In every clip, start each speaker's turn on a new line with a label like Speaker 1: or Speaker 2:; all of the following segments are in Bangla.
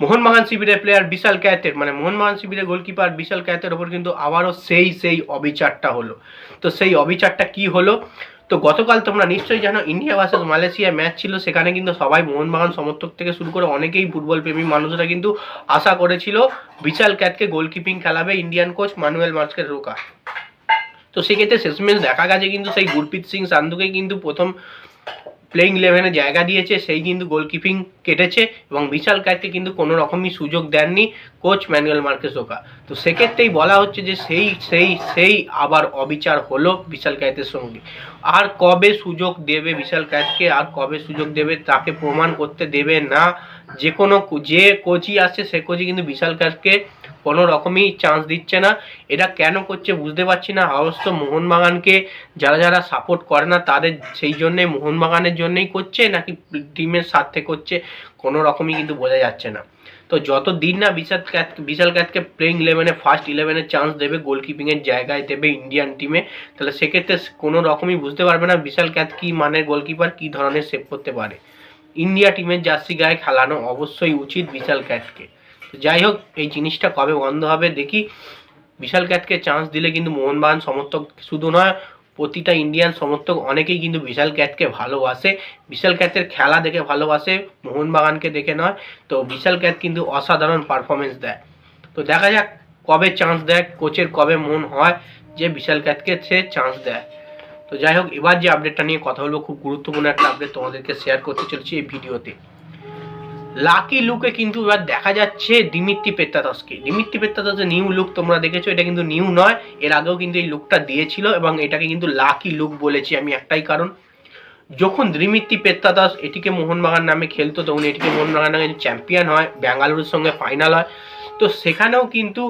Speaker 1: মোহনবাগান শিবিরের প্লেয়ার বিশাল ক্যাথের মানে মোহনবাগান শিবিরের গোলকিপার বিশাল ক্যাথের ওপর কিন্তু আবারও সেই সেই অবিচারটা হলো। তো সেই অবিচারটা কি হলো? তো গতকাল তোমরা নিশ্চয়ই জানো, ইন্ডিয়া ভার্সেস মালয়েশিয়া ম্যাচ ছিল, সেখানে কিন্তু সবাই মোহনবাগান সমর্থক থেকে শুরু করে অনেকেই ফুটবল প্রেমী মানুষরা কিন্তু আশা করেছিল বিশাল ক্যাথকে গোলকিপিং খেলাবে ইন্ডিয়ান কোচ মানুয়েল মার্চকের রোকা তো সেক্ষেত্রে শেষমেশ দেখা গেছে কিন্তু সেই গুরপ্রীত সিং সান্ধুকে কিন্তু প্রথম প্লেইং ইলেভেনে জায়গা দিয়েছে, সেই কিন্তু গোলকিপিং কেটেছে এবং বিশাল ক্যাটকে কিন্তু কোনো রকমই সুযোগ দেননি কোচ ম্যানুয়েল মার্কেস ওকা তো সেক্ষেত্রেই বলা হচ্ছে যে সেই সেই সেই আবার অবিচার হলো বিশাল কায়তের সঙ্গে। আর কবে সুযোগ দেবে বিশাল ক্যাটকে আর কবে সুযোগ দেবে তাকে প্রমাণ করতে দেবে না যে কোনো যে কোচই আসছে সে কোচই কিন্তু বিশাল ক্যাটকে কোনো রকমই চান্স দিচ্ছে না। এটা কেন করছে বুঝতে পারছি না। অবশ্য মোহনবাগানকে যারা যারা সাপোর্ট করে না, তাদের সেই জন্যে মোহনবাগানের জন্যই করছে নাকি টিমের স্বার্থে করছে, কোনো রকমই কিন্তু বোঝা যাচ্ছে না। তো যত দিন না বিশাল ক্যাথ বিশাল ক্যাথকে প্লেইং ইলেভেনে ফার্স্ট ইলেভেনে চান্স দেবে গোলকিপিংয়ের জায়গায় দেবে ইন্ডিয়ান টিমে তাহলে সেক্ষেত্রে কোনো রকমই বুঝতে পারবে না বিশাল ক্যাথ কী মানের গোলকিপার কী ধরনের সেভ করতে পারে। ইন্ডিয়া টিমের জার্সি গায়ে খেলানো অবশ্যই উচিত বিশাল ক্যাটকে তো যাই হোক, এই জিনিসটা কবে বন্ধ হবে দেখি। বিশাল ক্যাটকে চান্স দিলে কিন্তু মোহনবাগান সমর্থক শুধু নয়, প্রতিটা ইন্ডিয়ান সমর্থক অনেকেই কিন্তু বিশাল ক্যাটকে ভালোবাসে। বিশাল ক্যাটের খেলা দেখে ভালোবাসে, মোহনবাগানকে দেখে নয়। তো বিশাল ক্যাট কিন্তু অসাধারণ পারফরমেন্স দেয়। তো দেখা যাক কবে চান্স দেয় কোচের কবে মন হয় যে বিশাল ক্যাটকে সে চান্স দেয়। তো যাই হোক এবার যে আপডেটটা নিয়ে কথা বলব, খুব গুরুত্বপূর্ণ একটা আপডেট তোমাদেরকে শেয়ার করতে চলেছি এই ভিডিওতে। লাকি লুকে কিন্তু এবার দেখা যাচ্ছে দিমিত্রি পেত্তাতসকে দিমিত্রি পেত্তাতসের নিউ লুক তোমরা দেখেছ, এটা কিন্তু নিউ নয়, এর আগেও কিন্তু এই লুকটা দিয়েছিল এবং এটাকে কিন্তু লাকি লুক বলেছি আমি একটাই কারণ। যখন দিমিত্রি পেত্তাদাস এটিকে মোহনবাগান নামে খেলতো, তখন এটিকে মোহনবাগান নামে চ্যাম্পিয়ন হয় বেঙ্গালুরুর সঙ্গে ফাইনাল হয়। তো সেখানেও কিন্তু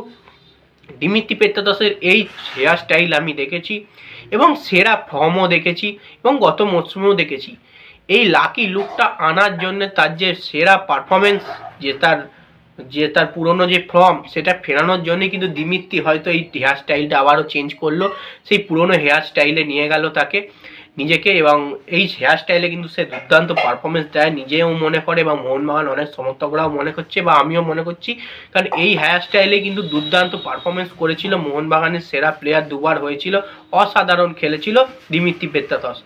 Speaker 1: দিমিত্রি পেত্তাদাসের এই হেয়ার স্টাইল আমি দেখেছি এবং সেরা ফর্মও দেখেছি এবং গত মরশুমেও দেখেছি। এই লাকি লুকটা আনার জন্য তার যে সেরা পারফরমেন্স যে তার যে তার পুরনো যে ফর্ম, সেটা ফেরানোর জন্য কিন্তু দিমিত্রি হয়তো এই হেয়ার স্টাইলটা আবারও চেঞ্জ করল। সেই পুরনো হেয়ার স্টাইলে নিয়ে গেল তাকে। নিজেকে এবং এই হেয়ার স্টাইলে কিন্তু সে দুর্দান্ত পারফরমেন্স দেয়। নিজেও মনে করে বা মোহনবাগান অনেক সমর্থকরাও মনে করছে বা আমিও মনে করছি। কারণ এই হেয়ার স্টাইলে কিন্তু দুর্দান্ত পারফরমেন্স করেছিল। মোহনবাগানের সেরা প্লেয়ার দুবার হয়েছিল। অসাধারণ খেলেছিল দিমিত্রি পেত্তাতস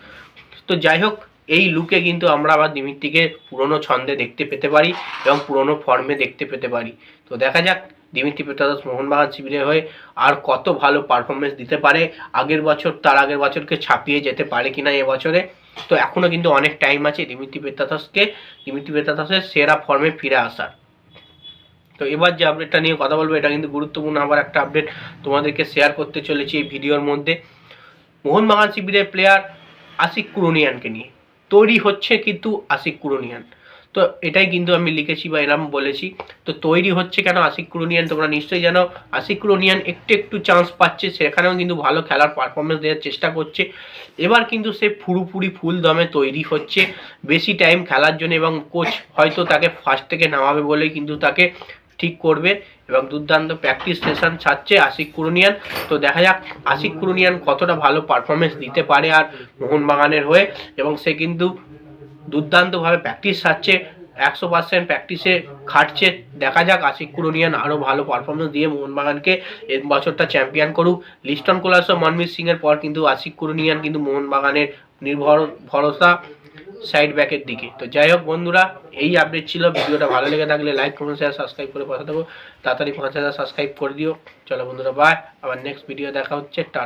Speaker 1: তো যাই হোক, এই লুকে কিন্তু আমরা আবার দিমিত্রিকে পুরনো ছন্দে দেখতে পেতে পারি এবং পুরনো ফর্মে দেখতে পেতে পারি। তো দেখা যাক দিমিত্রি পেত্তাদাস মোহনবাগান শিবিরে হয়ে আর কত ভালো পারফরমেন্স দিতে পারে, আগের বছর তার আগের বছরকে ছাপিয়ে যেতে পারে কিনা এবছরে তো এখনও কিন্তু অনেক টাইম আছে দিমিত্রি পেত্তাদাসকে দিমিত্রি পেত্তাদাসের সেরা ফর্মে ফিরে আসার। তো এবার যে আপডেটটা নিয়ে কথা বলব, এটা কিন্তু গুরুত্বপূর্ণ আবার একটা আপডেট তোমাদেরকে শেয়ার করতে চলেছি এই ভিডিওর মধ্যে। মোহনবাগান শিবিরের প্লেয়ার আশিক কুরুনিয়ানকে নিয়ে। তৈরি হচ্ছে কিন্তু আশিক কুরুনিয়ান তো এটাই কিন্তু আমি লিখেছি বা এরম বলেছি। তো তৈরি হচ্ছে কেন আশিক কুরুনিয়ান তোমরা নিশ্চয়ই জানো। আশিক কুরুনিয়ান একটু একটু চান্স পাচ্ছে, সেখানেও কিন্তু ভালো খেলার পারফরমেন্স দেওয়ার চেষ্টা করছে। এবার কিন্তু সে পুরোপুরি ফুল দমে তৈরি হচ্ছে। বেশি টাইম খেলার জন্য এবং কোচ হয়তো তাকে ফার্স্ট থেকে নামাবে বলেই কিন্তু তাকে ঠিক করবে এবং দুর্দান্ত প্র্যাকটিস সেশন ছাড়ছে আশিক কুরুনিয়ান। তো দেখা যাক আশিক কুরুনিয়ান কতটা ভালো পারফরমেন্স দিতে পারে আর মোহনবাগানের হয়ে। এবং সে কিন্তু দুর্দান্তভাবে প্র্যাকটিস ছাড়ছে একশো পার্সেন্ট প্র্যাকটিসে খাটছে। দেখা যাক, আশিক কুরুনিয়ান আরও ভালো পারফরমেন্স দিয়ে মোহনবাগানকে এই বছরটা চ্যাম্পিয়ন করুক। লিস্টন কোলাস ও মনমিত সিংয়ের পর কিন্তু আশিক কুরুনিয়ান কিন্তু মোহনবাগানের নির্ভর ভরসা সাইড ব্যাকের দিকে। তো যাই হোক বন্ধুরা, এই আপডেট ছিল। ভিডিওটা ভালো লেগে থাকলে লাইক কমেন্ট শেয়ার সাবস্ক্রাইব করে পাশে দেবো তাড়াতাড়ি পাঁচ হাজার সাবস্ক্রাইব করে দিও। চলো বন্ধুরা বাই আবার নেক্সট ভিডিও দেখা হচ্ছে। টা